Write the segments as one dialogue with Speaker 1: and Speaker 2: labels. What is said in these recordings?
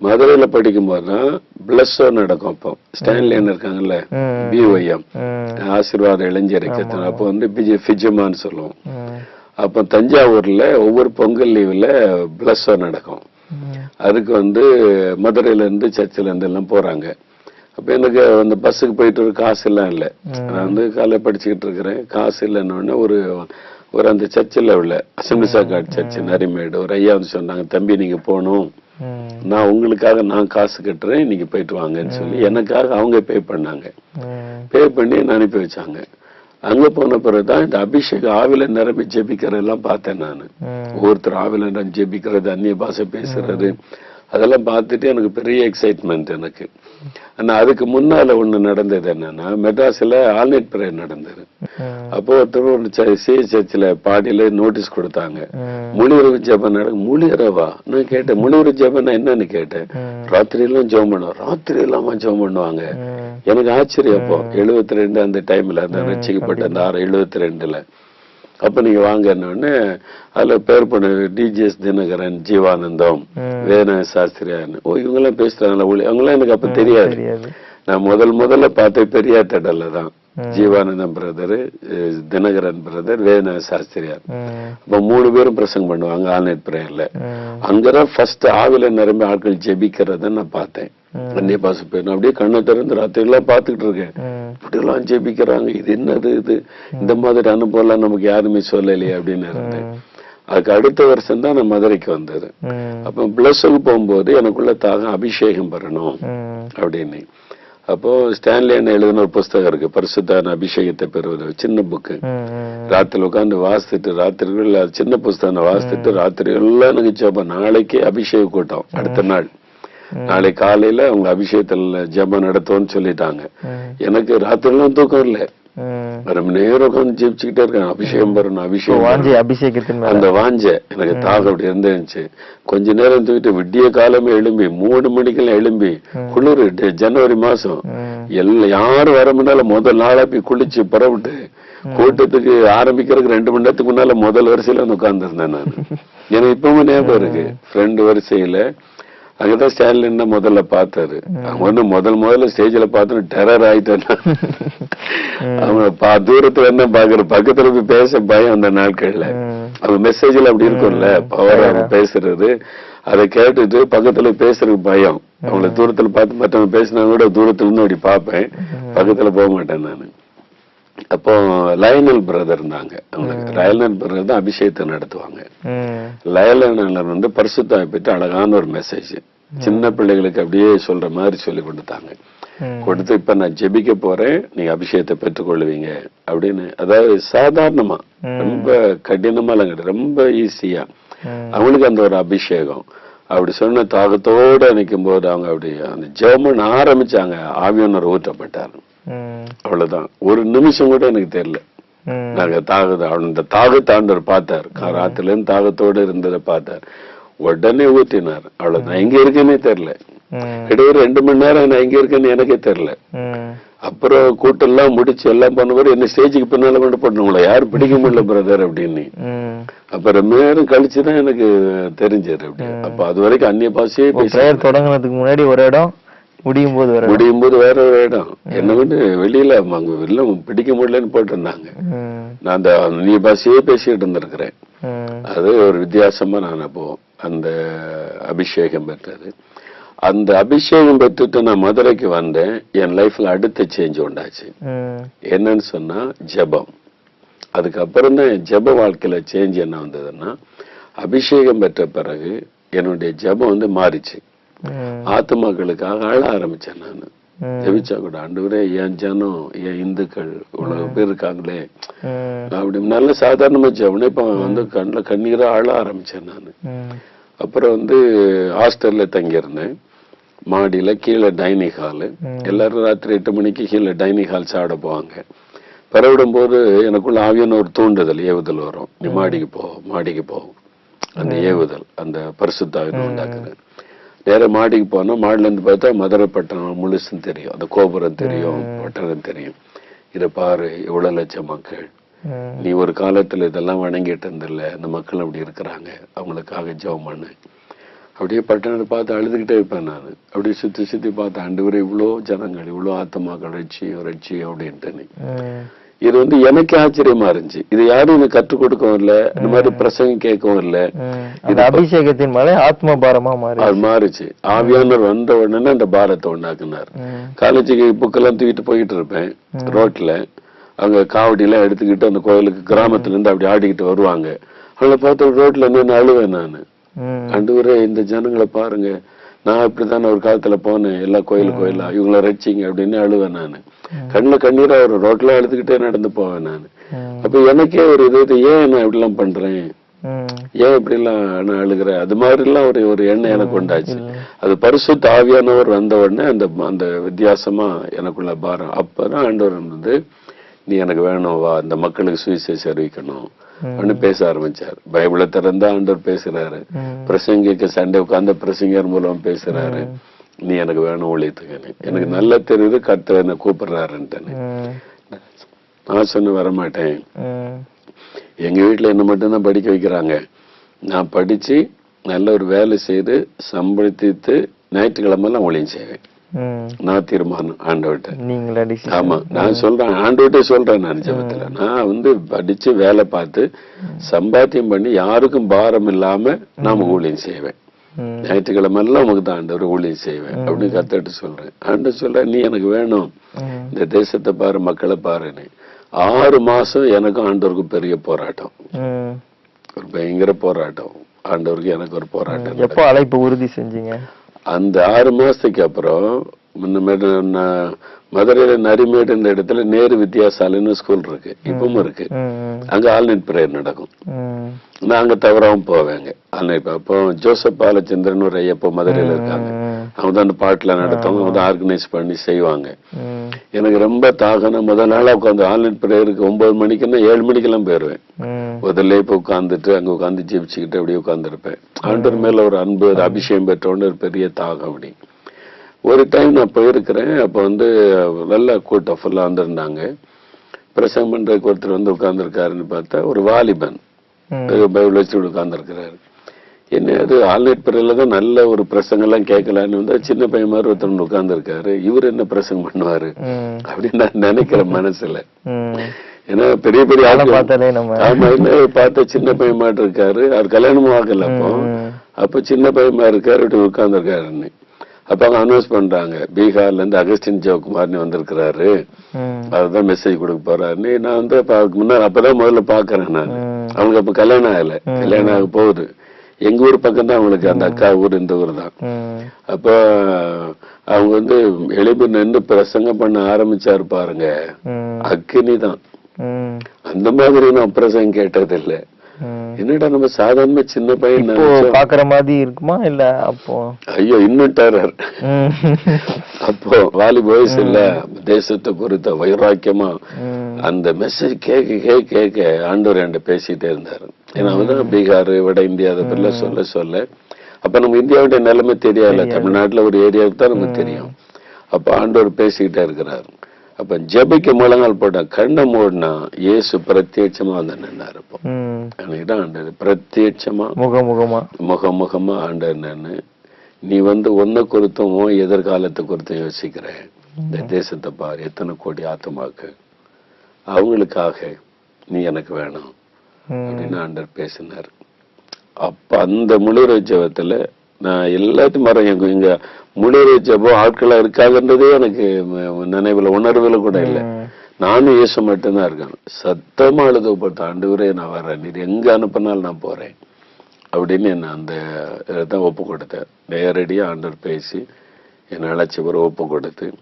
Speaker 1: மதுரையில படிக்கும் போதுதான் பிளஸ்ஸோ நடக்கும் அப்போ. ஸ்டான்லியன் இருக்காங்கல்ல. பிஒய்எம் ஆசீர்வாத இளைஞர் இயக்கத்தின் அப்போ வந்து பிஜி ஃபிஜமான்னு சொல்லுவோம். அப்போ தஞ்சாவூர்ல ஒவ்வொரு பொங்கல் லீவுல பிளஸ்ஸோ நடக்கும். அதுக்கு வந்து மதுரையில இருந்து சர்ச்சில் இருந்து எல்லாம் போறாங்க. அப்ப எனக்கு அந்த பஸ்ஸுக்கு போயிட்டு ஒரு காசு எல்லாம் இல்லை. நான் வந்து காலை படிச்சுக்கிட்டு இருக்கிறேன். காசு இல்லைன்னு ஒரு ஒரு அந்த சர்ச்சில் உள்ள அசம்பிளிசா கார்டு சர்ச் நரிமேடு ஒரு ஐயா வந்து சொன்னாங்க தம்பி நீங்க போகணும். நான் உங்களுக்காக நான் காசு கட்டுறேன் நீங்க போயிட்டு வாங்கன்னு சொல்லி எனக்காக அவங்க பே பண்ணாங்க. பே பண்ணி அனுப்பி வச்சாங்க? அங்க போன பிறகுதான் இந்த அபிஷேக் ஆவில நிரம்பி ஜெபிக்கிறதெல்லாம் பார்த்தேன் நான். ஒவ்வொருத்தர் ஆவில ஜெபிக்கிறது அந்நிய பாஷை பேசுறது. அதெல்லாம் பார்த்துட்டு எனக்கு பெரிய எக்ஸைட்மெண்ட் எனக்கு. ஆனா அதுக்கு முன்னால ஒண்ணு நடந்தது என்னன்னா மெட்ராஸ்ல ஆல்நைட் பிரேயர் நடந்தது. அப்போ ஒருத்தர் ஒரு சி சர்ச்சில் பாடியில நோட்டீஸ் கொடுத்தாங்க. முழுவரவு ஜெபம் நடக்கும் முழுவரவா நான் கேட்டேன் முழுவரவு ஜெபம்னா என்னன்னு கேட்டேன்.
Speaker 2: ம்,
Speaker 1: ராத்திரி எல்லாம் ஜெபம் பண்ணுவோம் ராத்திரி இல்லாம ஜெபம் பண்ணுவாங்க. எனக்கு ஆச்சரியம் அப்போ எழுபத்தி ரெண்டு அந்த டைம்ல அந்த ரசிக்கப்பட்ட அந்த ஆறு எழுபத்தி ரெண்டுல. அப்ப நீங்க வாங்கன்னு அதுல பேர் பண்ண டிஜிஎஸ் தினகரன் ஜீவானந்தம். வேண சாஸ்திரியான்னு ஓ இவங்க எல்லாம் பேசுறாங்களா ஒளி அவங்களாம் எனக்கு அப்ப தெரியாது.
Speaker 2: தெரியாது.
Speaker 1: நான் முதல் முதல்ல பார்த்த பெரியார் தடல்ல தான். ஜீவானந்தம் பிரதர் தினகரன் பிரதர் வேண சாஸ்திரியார். அப்ப மூணு பேரும் பிரசங்கம் பண்ணுவாங்க ஆன்லைன் பிரேயர்ல. அங்கதான் ஃபர்ஸ்ட் ஆவில நிரம்பி ஆட்கள் ஜெபிக்கிறத நான் பார்த்தேன். அந்நிய பாச போயிடும். அப்படியே கண்ணை திறந்து ராத்திரிலாம் பார்த்துக்கிட்டு இருக்கேன்.
Speaker 2: ம்,
Speaker 1: இப்படிலாம் ஜெபிக்கிறாங்க. இது என்னது இது? இந்த மாதிரி அனுபவம்லாம் நமக்கு யாருமே சொல்லலையே அப்படின்னு இருந்தேன். அதுக்கு அடுத்த வருஷம் தான் நான் மதுரைக்கு வந்தது. அப்ப பிளஸ் போகும்போது எனக்குள்ள தாகம் அபிஷேகம் பெறணும் அப்படின்னு. அப்போ ஸ்டான்லியன் எழுதின ஒரு புஸ்தகம் இருக்கு. பரிசுத்தான அபிஷேகத்தை பெறுவது. சின்ன புக்கு ராத்திரி உட்காந்து வாசித்துட்டு ராத்திரிகள் சின்ன புஸ்தகம் வாசித்துட்டு ராத்திரி எல்லாம் எனக்கு ஜெபம். நாளைக்கு அபிஷேக கூட்டம். அடுத்த நாள். நாளை காலையில அவங்க அபிஷேகத்துல ஜெபம் நடத்துவோம்னு சொல்லிட்டாங்க. எனக்கு ராத்திரி எல்லாம் தூக்கம் இல்ல. ரொம்ப நேரம் உட்காந்து ஜெபிச்சுக்கிட்டே இருக்கேன். அபிஷேகம் பெறணும் அபிஷேகம்
Speaker 2: வாஞ்சி அபிஷேகத்தின்
Speaker 1: அந்த வாஞ்ச எனக்கு தாகம் அப்படி இருந்துச்சு. கொஞ்ச நேரம் தூக்கிட்டு விடிய காலமே எழும்பி மூணு மணிக்கெல்லாம் எழும்பி குளிர் ஜனவரி மாசம். எல்லாம் யாரும் வர முன்னால முதல் நாளா போய் குளிச்சு புறப்பட்டு கூட்டத்துக்கு ஆரம்பிக்கிறதுக்கு ரெண்டு மணி நேரத்துக்கு முன்னால முதல் வரிசையில வந்து உட்கார்ந்துருந்தேன் நான். எனக்கு இப்பவும் ஞாபகம் இருக்கு. ஃப்ரெண்டு வரிசையில அங்கதான் ஸ்டாலின் தான் முதல்ல பார்த்தாரு. அவங்க வந்து முதல் முதல்ல ஸ்டேஜ்ல பார்த்தோன்னு டெரர் ஆயிட்டேன் அவங்க பா தூரத்துல என்ன பாக்குற பக்கத்துல போய் பேச பயம் அந்த நாட்கள்ல. அவங்க மெசேஜ்ல அப்படி இருக்கும்ல பவர் அவங்க பேசுறது. அதை கேட்டுட்டு பக்கத்துல பேசுறதுக்கு பயம். அவங்கள தூரத்துல பார்த்து மற்றவங்க பேசினா கூட தூரத்துல இருந்து அப்படி பார்ப்பேன். பக்கத்துல போக மாட்டேன் நானு. அப்போ லயனல் பிரதர் இருந்தாங்க. அவங்களுக்கு லயனல் பிரதர் தான் அபிஷேகத்தை நடத்துவாங்க. லயனல் வந்து பரிசுத்தாவை பற்றி அழகான ஒரு மெசேஜ் சின்ன பிள்ளைகளுக்கு அப்படியே சொல்ற மாதிரி சொல்லி கொடுத்தாங்க. கொடுத்து இப்ப நான் ஜெபிக்க போறேன் நீங்க அபிஷேகத்தை பெற்றுக்கொள்வீங்க அப்படின்னு. அதாவது சாதாரணமா ரொம்ப கடினமா இல்லைங்க ரொம்ப ஈஸியா அவங்களுக்கு அந்த ஒரு அபிஷேகம். அப்படி சொன்ன தாகத்தோட நிற்கும் போது அவங்க அப்படி அந்த ஜெபம் ஆரம்பிச்சாங்க. ஆவியனர் ஊற்றப்பட்டார். அவ்வளவுதான். ஒரு நிமிஷம் கூட எனக்கு தெரியல. நாங்க தாகத்தை அந்த தாகத்தாண்டவர் பார்த்தார். ராத்திரில இருந்து தாகத்தோட இருந்ததை பார்த்தார். உடனே ஊற்றினார் அவ்வளவுதான். எங்க இருக்கேனே தெரியல. இடையே ரெண்டு மணி நேரம் நான் எங்க இருக்கேன்னு எனக்கே தெரியல. அப்புறம் கூட்டம் எல்லாம் முடிச்சு எல்லாம் பண்ணவர் என்ன ஸ்டேஜுக்கு பின்னால கொண்டு போட்டு உங்களை. யாரும் பிடிக்க முடியல பிரதர் அப்படின்னு. அப்புறம் நேரம் கழிச்சுதான் எனக்கு தெரிஞ்சது அப்படி அப்ப அது வரைக்கும் அந்நிய பாஷையே
Speaker 2: தொடங்குறதுக்கு முன்னாடி ஒரு இடம் முடியும் போது இடம்.
Speaker 1: முடியும் போது வேற ஒரு இடம். என்ன வந்து வெளியில அங்க வெளில பிடிக்க முடியலன்னு போட்டிருந்தாங்க. நான் அந்த அந்நிய பாஷையே பேசிட்டு இருந்திருக்கிறேன். அது ஒரு வித்தியாசமா நான் அப்போ அந்த அபிஷேகம் பெற்றது. அந்த அபிஷேகம் பெற்றுட்டு நான் மதுரைக்கு வந்தேன். என் லைஃப்ல அடுத்த சேஞ்ச் உண்டாச்சு. என்னன்னு சொன்னா ஜெபம். அதுக்கப்புறம் தான் ஜெப வாழ்க்கையில சேஞ்ச் என்ன வந்ததுன்னா அபிஷேகம் பெற்ற பிறகு என்னுடைய ஜெபம் வந்து மாறிச்சு. ஆத்மாக்களுக்காக அழ ஆரம்பிச்சேன் நான். ஜெபிச்சா கூட ஆண்டவரே என் ஜனம் என் இந்துக்கள் இவ்வளவு பேர் இருக்காங்களே. அப்படி நல்ல சாதாரணமா ஜெபம் இப்ப வந்து கண்ணுல கண்ணீரா அழ ஆரம்பிச்சேன் நான். அப்புறம் வந்து ஹாஸ்டல்ல தங்கியிருந்தேன். மாடியில கீழே டைனிங் ஹாலு. எல்லாரும் ராத்திரி எட்டு மணிக்கு கீழே டைனிங் ஹால் சாப்பிட போவாங்க. பரவிடும் போது எனக்குள்ள ஆவியான ஒரு தூண்டுதல் ஏவுதல் வரும். நீ மாடிக்கு போ மாடிக்கு போ. அந்த ஏவுதல் அந்த பரிசுத்தாவின் உண்டாக்குது நேரா மாடிக்கு போனா மாடில இருந்து பார்த்தா மதுரை பட்டணம் முழுசும் தெரியும். அந்த கோபுரம் தெரியும் பட்டணம் தெரியும். இதை பாரு எவ்வளவு லட்சம் மக்கள். நீ ஒரு காலத்துல இதெல்லாம் வணங்கிட்டு இருந்தில்ல அந்த மக்கள் அப்படி இருக்கிறாங்க. அவங்களுக்காக ஜெபம் பண்ணு. அப்படியே பட்டணத்தை பார்த்து அழுதுகிட்டே இருப்பேன் நான். அப்படியே சுத்தி சுத்தி பார்த்து ஆண்டவரே இவ்வளோ ஜனங்கள் இவ்வளோ ஆத்மாக்கள் ரட்சி ரட்சி அப்படின்ட்டு. இது வந்து எனக்கு ஆச்சரியமா இருந்துச்சு. இது யாரும் எனக்கு கற்றுக் கொடுக்கவும் இல்ல இந்த மாதிரி பிரசங்கம் கேட்கவும் இல்ல.
Speaker 2: அந்த அபிஷேகத்தின் மலை ஆத்ம பாரமா மாறி
Speaker 1: அது மாறுச்சு. ஆவியானவர் வந்த உடனே அந்த பாரத்தை உண்டாக்குனார். காலேஜுக்கு புக்கெல்லாம் தூக்கிட்டு போயிட்டு இருப்பேன் ரோட்ல அவங்க காவடியெல்லாம் எடுத்துக்கிட்டு அந்த கோயிலுக்கு கிராமத்துல இருந்து அப்படி ஆடிக்கிட்டு வருவாங்க. அவங்கள பார்த்து ரோட்ல நின்று அழுவேன் நான். ஆண்டவரே இந்த ஜனங்களை பாருங்க. நான் இப்படித்தானே ஒரு காலத்துல போனேன். எல்லா கோயில் கோயிலா இவங்கள ரட்சிங்க அப்படின்னு அழுவேன் நான். கண்ணுல கண்ணீரா ஒரு ரோட்ல அழுதுகிட்டே நடந்து போவேன் நான். அப்ப எனக்கே ஒரு இது ஏன் நான் இப்படி எல்லாம் பண்றேன். ஏன் இப்படி எல்லாம் நான் அழுகிறேன் அது மாதிரி எல்லாம் ஒரு ஒரு எண்ணம் எனக்கு உண்டாச்சு. அது பரிசுத்த ஆவியானவர் வந்த உடனே அந்த அந்த வித்தியாசமா எனக்குள்ள பாரம். அப்பதான் ஆண்டவர் வந்து நீ எனக்கு வேணும் வா. இந்த மக்களுக்கு சுவிசேஷம் அறிவிக்கணும். பேச ஆரம்பிச்சார் பைபிளை திறந்தா ஆண்டவர் பேசுறாரு. பிரசங்கிக்க சண்டே உட்கார்ந்த பிரசங்கர் மூலம் பேசுறாரு நீ எனக்கு வேணும் ஊழியத்துக்கு எனக்கு நல்லா தெரியுது கர்த்தர் என்ன கூப்பிடுறாருன்ட்டு. நான் சொன்ன வரமாட்டேன். எங்க வீட்டுல என்ன மட்டும்தான் படிக்க வைக்கிறாங்க நான் படிச்சு நல்ல ஒரு வேலை செய்து சம்பளித்து ஞாயிற்றுக்கிழமை எல்லாம் ஊழியம் செய்வேன். நான் தீர்மானம் ஆண்டவர்கிட்ட. ஆமா நான் சொல்றேன் ஆண்டவர்கிட்ட சொல்றேன் நான் ஜெபத்துல நான் வந்து படிச்சு வேலை பார்த்து சம்பாத்தியம் பண்ணி யாருக்கும் பாரம் இல்லாம நாம ஊழியம் செய்வேன். ஞாயிற்றுக்கிழமை எல்லாம் உமக்கு தான் ஆண்டவர் ஊழியம் செய்வேன் அப்படின்னு கத்துட்டு சொல்றேன். ஆண்டவர் சொல்ற நீ எனக்கு வேணும். இந்த தேசத்தை பாரு மக்களை பாருன்னு. ஆறு மாசம் எனக்கும் ஆண்டவருக்கும் பெரிய போராட்டம். ஒரு பயங்கர போராட்டம். ஆண்டவருக்கு எனக்கு ஒரு போராட்டம்
Speaker 2: எப்போ அழைப்பு உறுதி செஞ்சீங்க?
Speaker 1: அந்த ஆறு மாசத்துக்கு அப்புறம் முன்னமேட்டு மதுரையில நரிமேடுன்ற இடத்துல நேரு வித்யாசாலைன்னு ஸ்கூல் இருக்கு இப்பவும் இருக்கு. அங்க ஆல்நைட் பிரேயர் நடக்கும். நான் அங்க தவறாம போவேங்க ஆல்நைட் அப்போ ஜோசப் பாலச்சந்திரன் ஒரு ஐயப்போ மதுரையில இருக்காங்க. அவங்க தான் அந்த பாட்டுல நடத்துவாங்க அவங்க தான் ஆர்கனைஸ் பண்ணி செய்வாங்க. எனக்கு ரொம்ப தாகனா முதல் நாளா உட்காந்து ஆன்லைன் பிரேயருக்கு ஒன்பது மணிக்குன்னா ஏழு மணிக்கெல்லாம் போயிருவேன். முதல்ல இப்ப உட்காந்துட்டு அங்க உட்காந்து ஜெபிச்சுக்கிட்டு அப்படியே உட்காந்துருப்பேன் ஆண்டவர் மேல ஒரு அன்பு ஒரு அபிஷேகம் பெற்றோன்னு ஒரு பெரிய தாகம் அப்படி ஒரு டைம் நான் போயிருக்கிறேன் அப்ப வந்து நல்ல கூட்டம் ஃபுல்லா வந்திருந்தாங்க. பிரசங்கம் பண்றதுக்கு ஒருத்தர் வந்து உட்கார்ந்துருக்காருன்னு பார்த்தா ஒரு வாலிபன். பைபிள் வச்சுட்டு உட்கார்ந்துருக்கிறாரு. என்ன அது ஆல்நைட் பிறையில தான் நல்ல ஒரு பிரசங்கம் எல்லாம் கேட்கலான்னு வந்தா சின்ன பையன் மாதிரி ஒருத்தர் உட்கார்ந்துருக்காரு. இவர் என்ன பிரசங்கம் பண்ணுவாரு. அப்படின்னு நான் நினைக்கிறேன் மனசுல. ஏன்னா பெரிய பெரிய
Speaker 2: ஆளை பார்த்தாலே நம்ம
Speaker 1: ஆமா என்ன பார்த்த சின்ன பையன் மாதிரி இருக்காரு. அவர் கல்யாணமும் ஆகல அப்போ. அப்ப சின்ன பையன் மாதிரி இருக்காரு இப்படி உட்கார்ந்துருக்காருன்னு அப்ப அவங்க அனௌன்ஸ் பண்றாங்க. பீகார்ல இருந்து அகஸ்டின் ஜெயக்குமார்னு வந்திருக்கிறாரு. அதுதான் மெசேஜ் கொடுக்க போறாருன்னு நான் வந்து முன்னாடி அப்பதான் முதல்ல பாக்குறேன் நான்.
Speaker 2: ம்.
Speaker 1: அவங்களுக்கு அப்ப கல்யாணம் ஆகல. கல்யாணம் ஆக போகுது. எங்க ஊர் பக்கம் தான் அவங்களுக்கு அந்த அக்கா ஊர் இந்த ஊர் தான். அப்ப அவங்க வந்து எழுப்பி நின்று பிரசங்கம் பண்ண ஆரம்பிச்சாரு பாருங்க. அக்கினி தான். அந்த மாதிரி நான் பிரசங்கம் கேட்டது இல்ல. என்னடா நம்ம சாதாரண சின்ன பையன்.
Speaker 2: பாக்குற மாதிரி இருக்குமா? இல்ல அப்போ?
Speaker 1: ஐயோ இன்னும் டெரர். அப்போ வாலி பாய்ஸ் இல்ல தேசத்தை குறித்த வைராக்கியமா. அந்த மெசேஜ் கேட்க கேட்க கேட்க ஆண்டவர் என்கிட்ட பேசிட்டே இருந்தாரு. ஏன்னா அவதான் பீகார் வட இந்தியா அதை சொல்ல சொல்ல. அப்ப நம்ம இந்தியாவுடைய நிலைமை தெரியாதுல்ல. தமிழ்நாட்டுல ஒரு ஏரியாவுக்கு தான் நமக்கு தெரியும். அப்ப ஆண்டவர் பேசிக்கிட்டே இருக்கிறாரு. அப்ப ஜெபிக்க முழங்கால் போட்டா கண்ணை மூடினா இயேசு பிரத்யட்சமா வந்து நின்னாரு அப்போ.
Speaker 2: ம்.
Speaker 1: அன்னைக்கு தான் ஆண்டவர் பிரத்யட்சமா.
Speaker 2: முகமுகமா.
Speaker 1: முகமுகமா ஆண்டவர் நின்னு நீ வந்து ஒன்ன குறித்தும் எதிர்காலத்தை குறித்தும் யோசிக்கிற. இந்த தேசத்தை பாரு எத்தனை கோடி ஆத்மாக்கு அவங்களுக்காக நீ எனக்கு வேணும். அப்படின்னு ஆண்டவர் பேசினார். அப்ப அந்த முழுரை ஜெபத்துல நான் எல்லாத்தையும் எங்க இங்க முழுரை ஜெபம் ஆட்களா இருக்காதுன்றதே எனக்கு நினைவுல உணர்வுல கூட இல்லை. நானும் இயேசு மட்டும்தான் இருக்கேன். சத்தமா அழுதப்பட்ட ஆண்டவரே நான் வரேன் நீர் எங்க அனுப்பினாலும் நான் போறேன். அப்படின்னு என்ன அந்த இதைத்தான் ஒப்பு கொடுத்தேன் நேரடியா ஆண்டவர் பேசி என்னை அழைச்சி ஒரு ஒப்பு கொடுத்து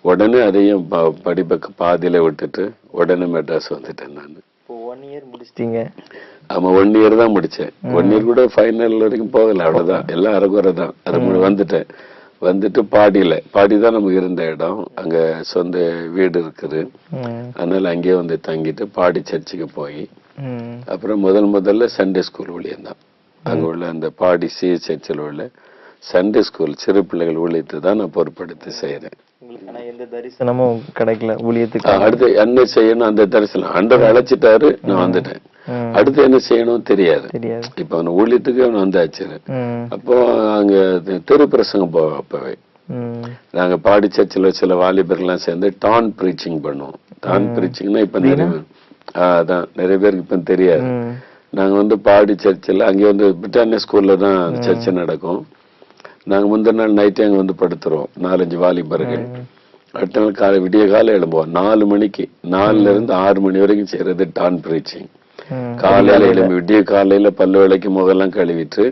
Speaker 1: உடனே அதையும் ப- படிப்பை பாதியில விட்டுட்டு உடனே மெட்ராஸ் வந்துட்டேன் நான்.
Speaker 2: இப்போ ஒன் இயர் முடிச்சிட்டீங்க.
Speaker 1: ஆமா ஒன் இயர் தான் முடிச்சேன். ஒன் இயர் கூட ஃபைனல் வரைக்கும் போகல அவ்வளவுதான். எல்லாம் அரைக்குறை தான். அது வந்துட்டேன். வந்துட்டு பாடியில பாடி தான் நமக்கு இருந்த இடம். அங்க சொந்த வீடு இருக்குது. அதனால அங்கேயே வந்து தங்கிட்டு பாடி சர்ச்சுக்கு போய். அப்புறம் முதல் முதல்ல சண்டே ஸ்கூல் ஊழியம் தான் அங்க உள்ள அந்த பாடி சி சர்ச்சில் உள்ள சண்டே ஸ்கூல் சிறு பிள்ளைகள் ஊழியத்தை தான் நான் பொறுப்படுத்தி செய்யறேன்
Speaker 2: உங்களுக்கு ஆனா எந்த தரிசனமும் கிடைக்கல ஊழியத்துக்கு?
Speaker 1: அடுத்து என்ன செய்யணும் அந்த தரிசனம்? ஆண்டவர் அழைச்சிட்டாரு நான் வந்துட்டேன். அடுத்து என்ன செய்யணும் தெரியாது. இப்ப அவன் ஊழியத்துக்கு அவன் வந்தாச்சு. அப்போ அங்க தெரு பிரசங்கம் போ அப்பவே. நாங்க பாடி சர்ச்சில் சில வாலிபர்லாம் சேர்ந்து டான் ப்ரீச்சிங் பண்ணுவோம். டான் ப்ரீச்சிங்னா இப்ப நிறைய அதான் நிறைய பேருக்கு இப்ப தெரியாது. நாங்க வந்து பாடி சர்ச்சில் அங்கே வந்து பிரிட்டானியா ஸ்கூல்ல தான் சர்ச்சை நடக்கும். நாங்க முந்தின நாள் நைட்டே அங்க வந்து படுத்துருவோம் நாலஞ்சு வாலிபர்கள். அடுத்த நாள் காலை விடிய காலை எழும்புவோம். நாலு மணிக்கு நாலுல இருந்து ஆறு மணி வரைக்கும் செய்யறது டான் ப்ரீச்சிங் காலையில எழும்பி விடிய காலையில பல்லு விளக்கி முகெல்லாம் கழுவிட்டு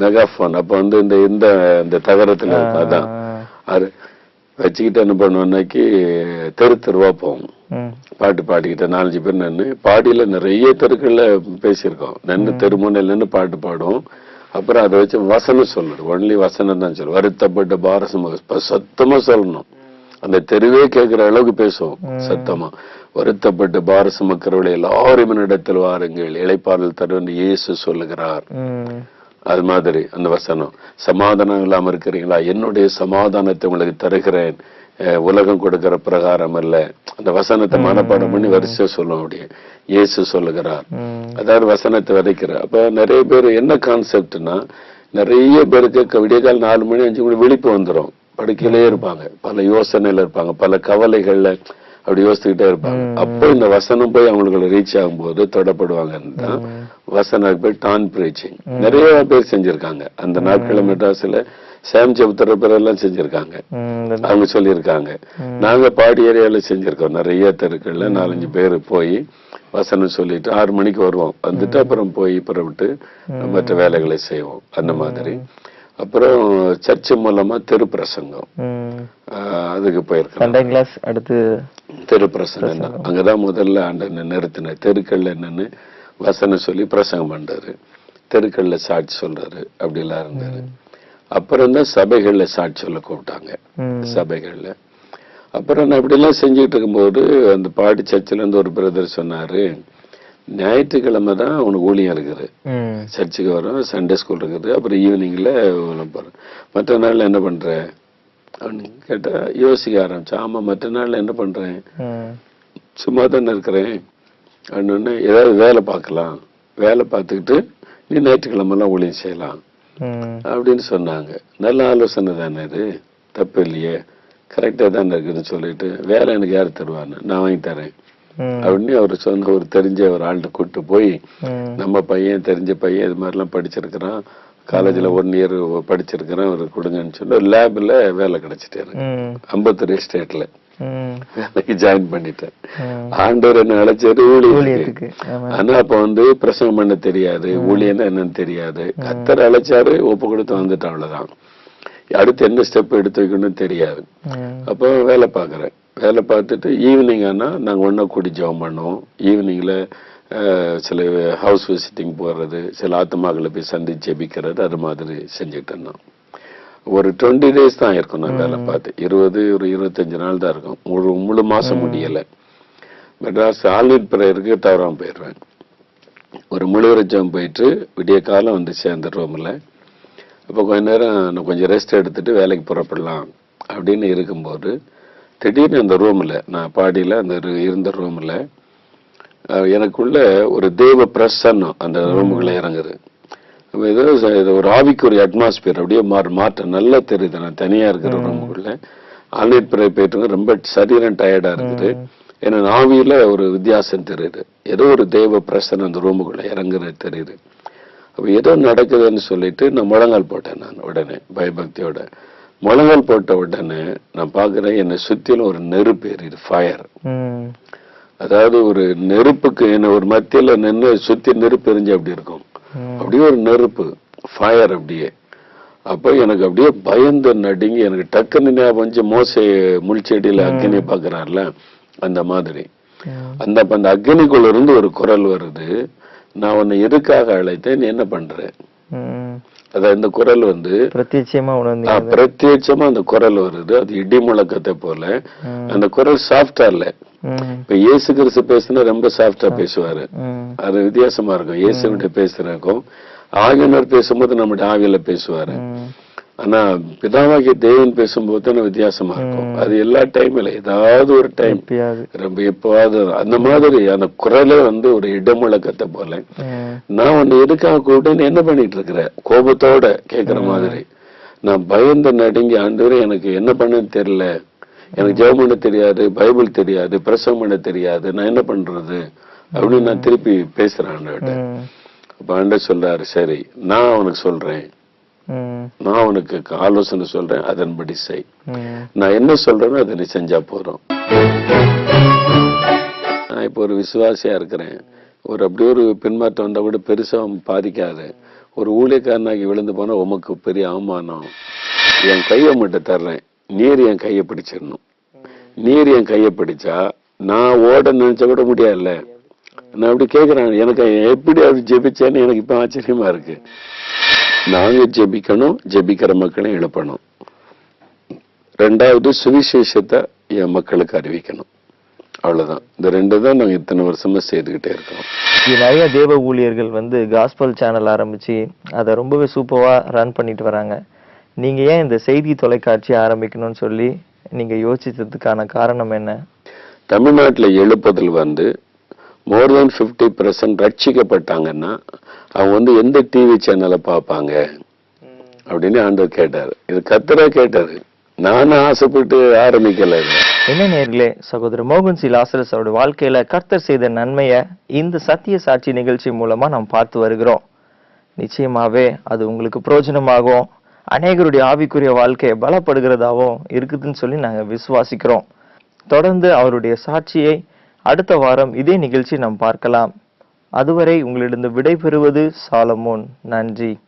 Speaker 1: மெகாஃபோன் அப்ப வந்து இந்த இந்த இந்த தகரத்துல அதான். அது வச்சுக்கிட்டு என்ன பண்ணுவோம்னாக்கி தெரு தெருவா போவோம். பாட்டு பாடிக்கிட்ட நாலஞ்சு பேர் நின்று பாடியில நிறைய தெருக்கள்ல பேசியிருக்கோம். நின்று தெருமுனையில் நின்று பாட்டு பாடுவோம். அப்புறம் அதை வச்சு வசனம் சொல்லணும் ஒன்லி வசனம் தான் சொல்லணும் வருத்தப்பட்ட பாரசமாக சத்தமா சொல்லணும். அந்த தெருவே கேட்கிற அளவுக்கு பேசுவோம். சத்தமா. வருத்தப்பட்டு பார சுமக்கிறவளை எல்லாரும் இடத்தில் வாருங்கள். இளைப்பாறல் தருவன் இயேசு சொல்லுகிறார். அது மாதிரி அந்த வசனம். சமாதானம் இல்லாம இருக்கிறீங்களா? என்னுடைய சமாதானத்தை உங்களுக்கு தருகிறேன். உலகம் கொடுக்கிற பிரகாரம் அல்ல. அந்த வசனத்தை மனப்பாடம் பண்ணி வரிசையா சொல்லும் அப்படியே இயேசு சொல்லுகிறார். அதாவது வசனத்தை விதைக்கிற அப்ப நிறைய பேர் என்ன கான்செப்ட்னா நிறைய பேருக்கு விடியகால் நாலு மணி அஞ்சு மணி விழிப்பு வந்துரும். படுக்கையிலே இருப்பாங்க. பல யோசனையில இருப்பாங்க. பல கவலைகள்ல அப்படி யோசிச்சுக்கிட்டே இருப்பாங்க. அப்போ இந்த வசனம் போய் அவங்களுக்கு ரீச் ஆகும்போது தொடப்படுவாங்கன்னு தான் வசனம் போய் டான் பிரீச்சிங். நிறைய பேர் செஞ்சிருக்காங்க. அந்த நாட்கள் மெட்ராஸ்ல சாம் பேர் எல்லாம் செஞ்சிருக்காங்க. அவங்க சொல்லியிருக்காங்க. நாங்க பாடி ஏரியால செஞ்சிருக்கோம். நிறைய தெருக்கள்ல நாலஞ்சு பேர் போய் வசனம் சொல்லிட்டு ஆறு மணிக்கு வருவோம். வந்துட்டு அப்புறம் போய் புறப்பட்டு மற்ற வேலைகளை செய்வோம். அந்த மாதிரி. அப்புறம் சர்ச்சு மூலமா தெரு பிரசங்கம். அதுக்கு
Speaker 2: சண்டே கிளாஸ் அடுத்து
Speaker 1: தெரு பிரசங்கம் தான். அங்கதான் முதல்ல ஆண்டு நிறுத்தின தெருக்கள்ல என்னன்னு வசனம் சொல்லி பிரசங்கம் பண்றாரு. தெருக்கள்ல சாட்சி சொல்றாரு. அப்படிலாம் இருந்தாரு. அப்புறம் தான் சபைகள்ல சாட்சி சொல்ல கூப்பிட்டாங்க. சபைகள்ல. அப்புறம் நான் இப்படிலாம் செஞ்சுட்டு இருக்கும்போது அந்த பாடி சர்ச்சில் இருந்து ஒரு பிரதர் சொன்னாரு ஞாயிற்றுக்கிழமை தான் உனக்கு ஊழியம் இருக்குது. சர்ச்சுக்கு வரோம் சண்டே ஸ்கூல் இருக்குது அப்புறம் ஈவினிங்ல போறோம் மற்ற நாள்ல என்ன பண்ற? அப்படின்னு கேட்டா யோசிக்க ஆரம்பிச்சேன். ஆமா மற்ற நாள்ல என்ன பண்றேன்?
Speaker 2: ம்
Speaker 1: சும்மா தானே இருக்கிறேன். அப்படின்னு ஏதாவது வேலை பார்க்கலாம். வேலை பார்த்துக்கிட்டு நீ ஞாயிற்றுக்கிழமெல்லாம் ஊழியம் செய்யலாம். அப்படின்னு சொன்னாங்க. நல்ல ஆலோசனை தானே இது. தப்பு இல்லையே. கரெக்டாக தானே இருக்குன்னு சொல்லிட்டு வேலை எனக்கு யார் தருவான்னு? நான் வாங்கி தரேன். அப்படின்னு அவர் சொன்ன ஒரு தெரிஞ்ச ஒரு ஆள்கிட்ட கூட்டு போய் நம்ம பையன் தெரிஞ்ச பையன் இது மாதிரிலாம் படிச்சிருக்கிறான். காலேஜில் ஒன் இயர் படிச்சிருக்கிறான் அவர் கொடுங்கன்னு சொல்லி லேபில் வேலை கிடைச்சிட்டு எனக்கு ஸ்டேட்ல
Speaker 2: ம்.
Speaker 1: வேலைக்கு ஜாயின் பண்ணிட்டேன். ஆண்டவர் என்ன அழைச்சாரு ஊழியத்துக்கு. ஆனா அப்ப வந்து பிரசங்கம் பண்ண தெரியாது. ஊழியன்னா என்னன்னு தெரியாது. கத்தர் அழைச்சாரு ஒப்பு கொடுத்து வந்துட்டு அவ்வளவுதான். அடுத்து என்ன ஸ்டெப் எடுத்து வைக்கணும்னு தெரியாது. அப்போ வேலை பார்க்குறேன். வேலை பார்த்துட்டு ஈவினிங் ஆனா நாங்க ஒண்ணா கூடி ஜெபம் பண்ணுவோம். ஈவினிங்ல சில ஹவுஸ் விசிட்டிங் போறது சில ஆத்மாக்களை போய் சந்திச்சு ஜெபிக்கிறது அது மாதிரி செஞ்சுட்டு இருந்தோம். ஒரு டுவெண்ட்டி டேஸ் தான் இருக்கும் நான் வேலை பார்த்து. இருபது ஒரு இருபத்தஞ்சு நாள் தான் இருக்கும். முழு முழு மாசம் முடியல. மெட்ராஸ் ஆல்வீட் பிரேயருக்கு தவறாம போயிடுவேன். ஒரு முழுவரச்சம் போயிட்டு விடிய காலம் வந்து சேர்ந்த ரூம்ல அப்போ கொஞ்ச நேரம் நான் கொஞ்சம் ரெஸ்ட் எடுத்துட்டு வேலைக்கு புறப்படலாம் அப்படின்னு இருக்கும்போது திடீர்னு அந்த ரூம்ல நான் பாடியில அந்த இரு- இருந்த ரூம்ல எனக்குள்ள ஒரு தெய்வ பிரசன்னம் அந்த ரூமுக்குள்ள இறங்குது. ஏதோ ச- இது ஒரு ஆவிக்குரிய அட்மாஸ்பியர் அப்படியே மாறு மாற்றம் நல்லா தெரியுது. நான் தனியா இருக்கிற ரூமுக்குள்ள ஆன்லைன் பிறை போயிட்டு ரொம்ப சரீரம் டயர்டா இருக்குது. ஏன்னா ஆவியில ஒரு வித்தியாசம் தெரியுது. ஏதோ ஒரு தெய்வ பிரசன்னம் அந்த ரூமுக்குள்ள இறங்குறது தெரியுது. அப்ப ஏதோ நடக்குதுன்னு சொல்லிட்டு நான் முழங்கால் போட்டேன் நான் உடனே பயபக்தியோட. முழங்கால் போட்ட உடனே நான் பார்க்கிறேன் என்னை சுத்திலும் ஒரு நெருப்பு எரியுது ஃபயர் அதாவது ஒரு நெருப்புக்கு என்ன ஒரு மத்தியில நின்று சுத்தி நெருப்பு எரிஞ்சு அப்படி இருக்கும்? அப்படியே ஒரு நெருப்பு ஃபயர் அப்படியே. அப்போ எனக்கு அப்படியே பயந்து நடுங்கி எனக்கு டக்குன்னு ஞாபகம் வந்து மோசை முள்செடியில அக்னி பாக்குறாருல அந்த மாதிரி. அந்த அந்த அக்னிக்குள்ள இருந்து ஒரு குரல் வருது. நான் உன்னை எதுக்காக அழைத்தேன் என்ன பண்ற?
Speaker 2: ம்.
Speaker 1: அதான் இந்த குரல் வந்து
Speaker 2: பிரத்யட்சமா
Speaker 1: பிரத்யட்சமா அந்த குரல் வருது. அது இடி முழக்கத்தை போல. அந்த குரல் சாஃப்டா இல்ல. இப்ப இயேசு கிறிஸ்து பேசுனா ரொம்ப சாஃப்டா பேசுவாரு. அது வித்தியாசமா இருக்கும். இயேசுகிட்ட பேசுறதுக்கும் ஆவியனர் பேசும்போது நம்முடைய ஆவியில பேசுவாரு. ஆனா பிதாவாகிய தேவன் பேசும்போது தானே வித்தியாசமா இருக்கும். அது எல்லா டைம்ல ஏதாவது ஒரு டைம் ரொம்ப எப்பவாவது அந்த மாதிரி அந்த குரலே வந்து ஒரு இடமுழக்கத்தை போல. நான் உன்னை எதுக்காக கூப்பிட்டு என்ன பண்ணிட்டு இருக்கிற? கோபத்தோட கேக்குற மாதிரி. நான் பயந்து நடுங்கி ஆண்டவரே எனக்கு என்ன பண்ணன்னு தெரியல. எனக்கு ஜெபம் பண்ண தெரியாது பைபிள் தெரியாது பிரசவம் பண்ண தெரியாது. நான் என்ன பண்றது? அப்படின்னு நான் திருப்பி பேசுறேன் ஆண்டவர்கிட்ட. அப்ப ஆண்டவர் சொல்றாரு சரி நான் அவனுக்கு சொல்றேன். நான் உனக்கு ஆலோசனை சொல்றேன் அதன்படி செய். நான் என்ன சொல்றேனோ அதை நீ செஞ்சா போறோம் நான் இப்போ ஒரு விசுவாசியா இருக்கிறேன். ஒரு அப்படி ஒரு பின்மாற்றம் வந்தா கூட பெருசா பாதிக்காது. ஒரு ஊழியக்காரனாகி விழுந்து போனா உமக்கு பெரிய அவமானம். என் கையை மட்டும் தர்றேன். நீர் என் கையை பிடிச்சிடணும். நீர் என் கையை பிடிச்சா நான் ஓட நினைச்சா கூட முடியாதுல்ல. நான் அப்படி கேக்குறேன். எனக்கு எப்படி அது ஜெபிச்சேன்னு எனக்கு இப்ப ஆச்சரியமா இருக்கு. நாங்க ஜெபிக்கணும் ஜெபிக்கிற மக்களை எழுப்பணும். ரெண்டாவது சுவிசேஷத்தை என் மக்களுக்கு அறிவிக்கணும். அவ்வளவுதான். இந்த ரெண்டு தான் நாங்க இத்தனை வருஷமா செய்துகிட்டே இருக்கோம்.
Speaker 2: நிறைய தேவ ஊழியர்கள் வந்து காஸ்பல் சேனல் ஆரம்பிச்சு அதை ரொம்பவே சூப்பரா ரன் பண்ணிட்டு வராங்க. நீங்க ஏன் இந்த செய்தி தொலைக்காட்சி ஆரம்பிக்கணும்னு சொல்லி நீங்க யோசிச்சதுக்கான காரணம் என்ன?
Speaker 1: தமிழ்நாட்டுல எழுப்புதல் வந்து மோர் தென் பிப்டி பர்சன்ட் ரட்சிக்கப்பட்டாங்கன்னா அவங்க வந்து எந்த டிவி சேனலை பார்ப்பாங்க? அப்படின்னு ஆண்டவர் கேட்டாரு. இது கத்தரா கேட்டாரு. நானும் ஆசைப்பட்டு ஆரம்பிக்கல
Speaker 2: என்ன நேர்களே சகோதரர் மோகன் சி. லாசரஸ் அவருடைய வாழ்க்கையில கர்த்தர் செய்த நன்மையை இந்த சத்திய சாட்சி நிகழ்ச்சி மூலமா நாம் பார்த்து வருகிறோம். நிச்சயமாவே அது உங்களுக்கு பிரயோஜனமாகும் அநேகருடைய ஆவிக்குரிய வாழ்க்கையை பலப்படுகிறதாவும் இருக்குதுன்னு சொல்லி நாங்க விசுவாசிக்கிறோம். தொடர்ந்து அவருடைய சாட்சியை அடுத்த வாரம் இதே நிகழ்ச்சி நாம் பார்க்கலாம். அதுவரை உங்களிடம் விடைபெறுவது சாலமோன். நன்றி.